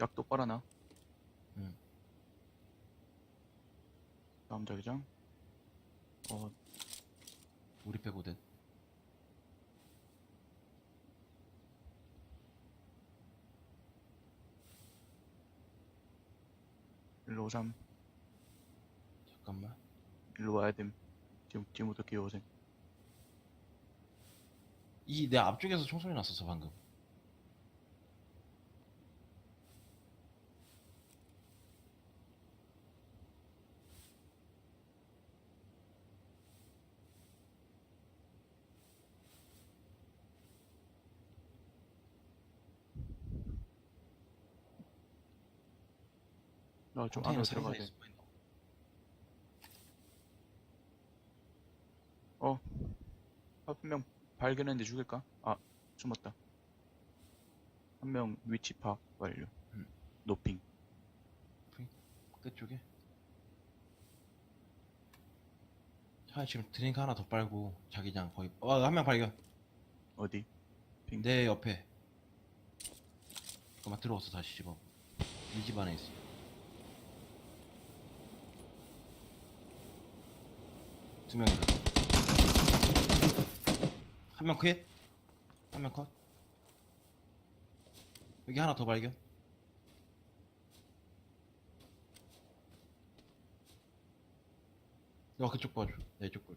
약도 빨아놔. 응. 다음 자기장. 어, 우리 빼고든 일로 오삼. 잠깐만 일로 와야 됨. 지금, 지금부터 끼워오셈. 이 내 앞쪽에서 총소리 났었어 방금 나좀 컨테이너 안으로 사이사이 들어가야 돼. 숨어있나? 한명 발견했는데 죽일까? 아, 숨었다. 한 명 위치 파악 완료. 음. 노핑. 끝쪽에 차 지금 드링크 하나 더 빨고 자기장 거의 어 한 명 발견 어디? 핑. 내 옆에 잠깐만 들어왔어 다시 집어 이 집 안에 있어 두 명이다 한 명 컷? 한 명 컷? 여기 하나 더 발견 너 그쪽 봐줘 내 쪽 볼.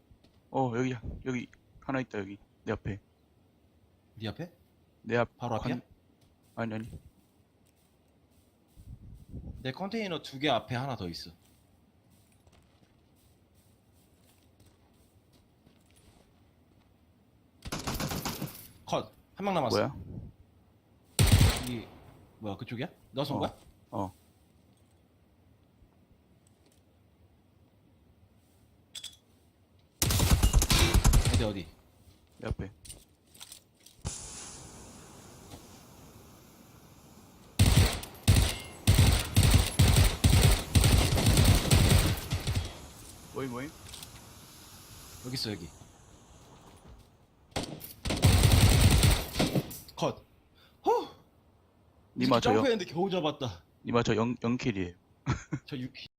어, 여기, 여기 하나 있다, 여기. 내 앞에. 네 앞에? 내 앞. 바로 앞이야? 관- 아니, 아니. 내 컨테이너 두 개 앞에 하나 더 있어. 컷. 한 명 남았어. 뭐야? 이 뭐야 그쪽이야? 너 쏜 어. 거야? 어. 어디 어디? 내 앞에. 뭐임, 뭐임? 여기 있어 여기. 컷. 허. 니마 저 영, 점프했는데 겨우 잡았다. 니마 저 영, 영킬이에요. 저 6.